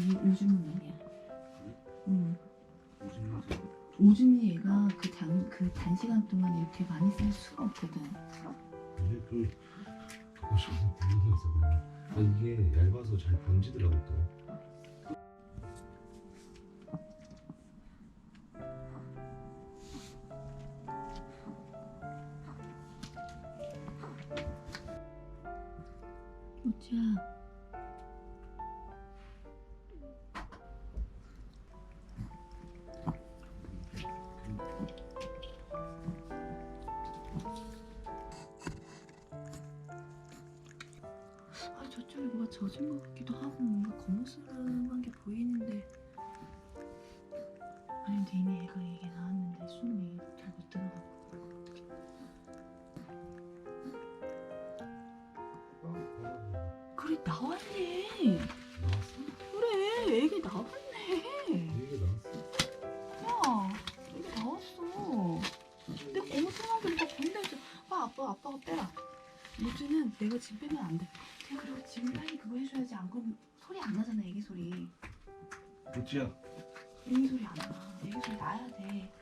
이게 오줌 아니야. 응. 오줌이 얘가 그 단, 그 단시간 동안 이렇게 많이 쌓일 수가 없거든. 근데 그 오줌 냄새 그냥. 아 이게 얇아서 잘 번지더라고 또. 우지야. 저쪽에 뭐가 젖은 것 같기도 하고 뭔가 거무스름한 게 보이는데. 아니 이미 애가 이게 나왔는데 숨이 잘 못 들어가고. 그래 나왔네. 나왔어? 그래 애기 나왔네. 나왔어? 야 애기 나왔어. 근데 거무스름한 게 뭐가 보인다 해서 아 아빠 아빠가 빼라. 무지는 내가 지금 빼면 안돼 지금 빨리 그거 해줘야지 안 그러면 소리 안 나잖아 애기 소리 우지야. 애기 소리 안 나. 애기 소리 나야 돼.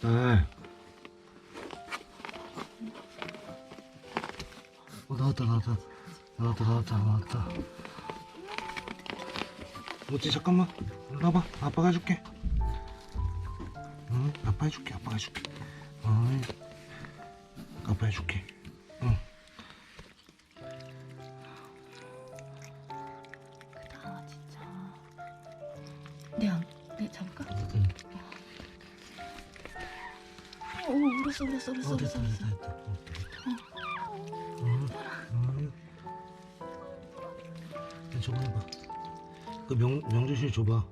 딸. 어 나왔다 나왔다 나왔다 나왔다 나왔다. 우지 잠깐만. 와봐. 아빠가 해줄게. 응, 아빠 해줄게. 아빠 해줄게. 어이. 아빠 해줄게. 응. 크다 진짜. 내가 내 잡을까? 응. 어, 어 울었어 울었어 울었어 어 울었어 됐다 울었어. 됐다 됐다. 어. 저거 해봐. 그 명, 명주실 줘봐.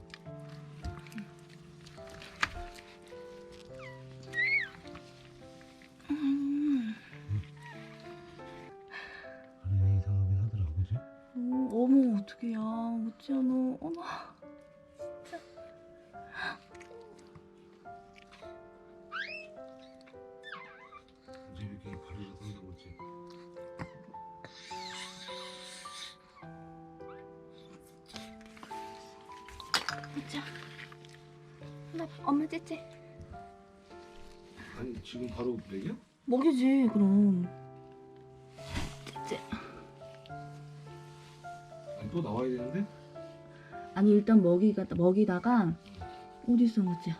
어찌야 나 엄마 째째 아니 지금 바로 먹여? 먹이지 그럼 째째 아니 또 나와야 되는데? 아니 일단 먹이가 먹이다가 어디 있어 어찌야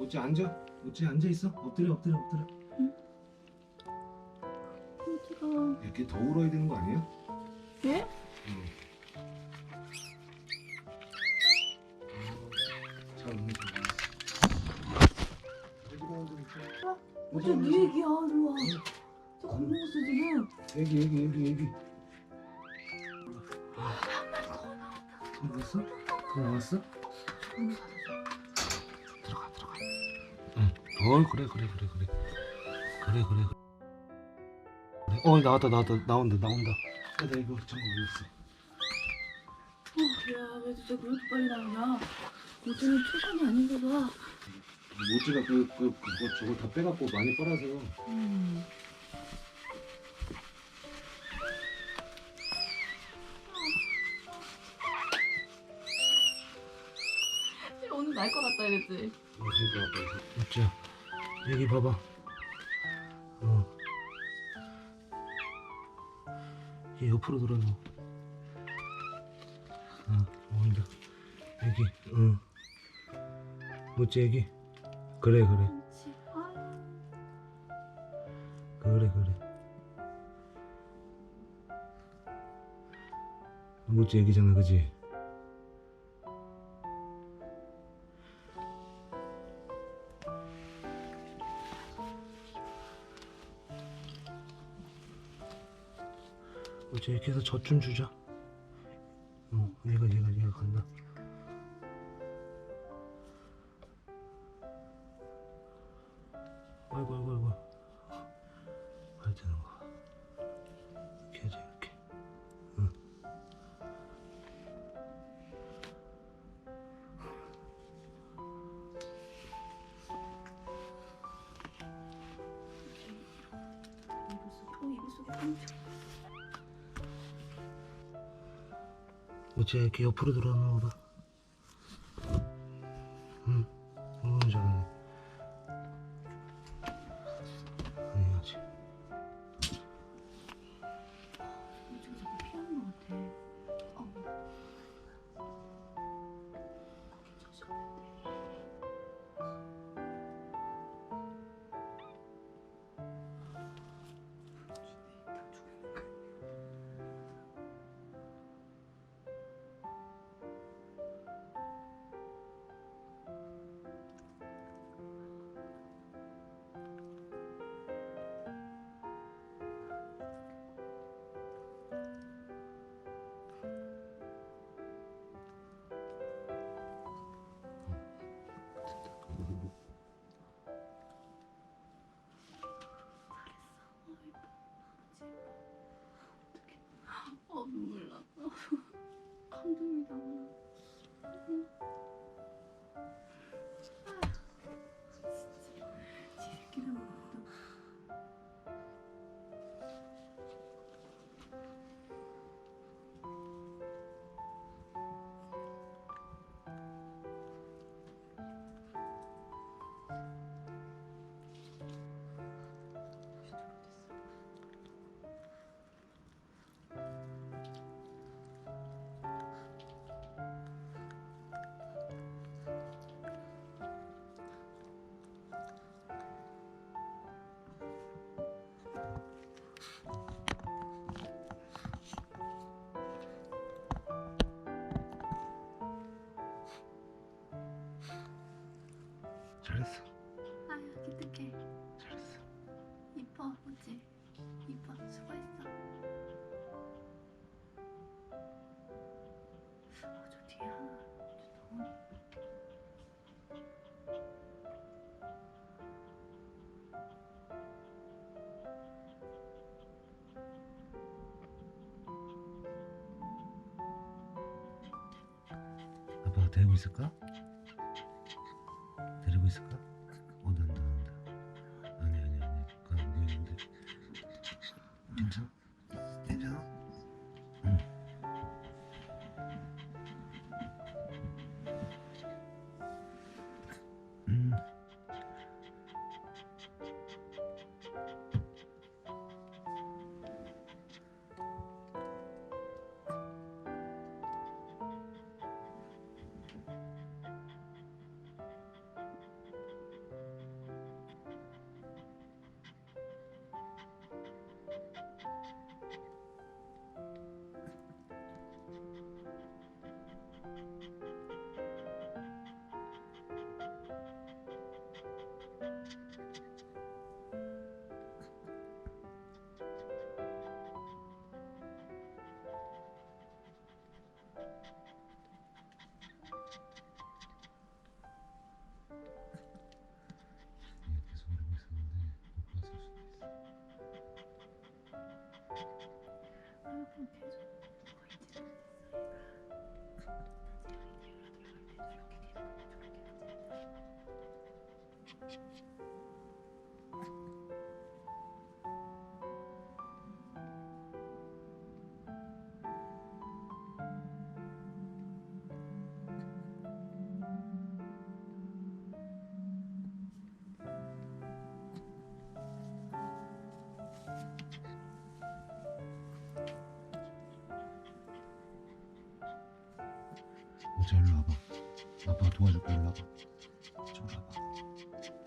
어찌 앉아? 어찌 앉아 있어? 엎드려 엎드려 엎드려. 어찌가 이렇게 더 울어야 되는 거 아니야? 예? 응. 잘. 어찌 네 얘기야 일로 와저 겁먹었어 지금 애기 애기 애기 애기. 더 나왔어? 더 나왔어? 들어가 들어가. 응. 어 그래 그래 그래 그래. 그래 그래 그래. 그래. 어 나왔다 나왔다 나온다 나온다. 야, 나 이거 잠깐 올렸어. 어, 야, 왜 진짜 그렇게 빨리 나오냐? 어쩌면 초반이 아닌가 봐. 모찌가 그, 그, 그거 저걸 다 빼갖고 많이 빨아서 음. 오늘 날 것 같다 이랬지. 모찌야 여기 봐봐 어. 얘 옆으로 돌아놔 어, 온다 여기 응 모찌 여기? 그래 그래. 그래 그래. 모찌 얘기잖아 그지? 모찌 이렇게 해서 젖 좀 주자 어째 이렇게 옆으로 돌아오는 거 봐. 데리고 있을까? 데리고 있을까? 자 일로 와봐. 아빠가 도와줄게 일로 와봐. 저리 와봐.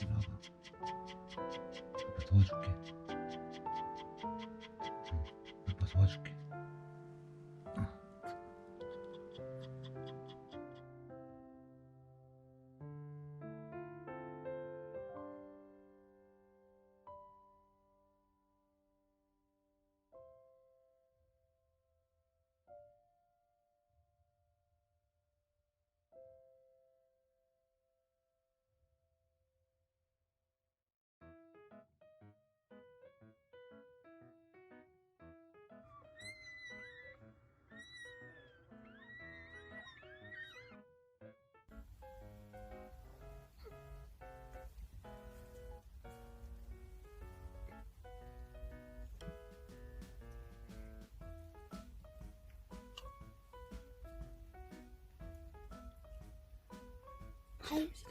일로 와봐. 아빠 도와줄게. 응, 아빠 도와줄게. 하이.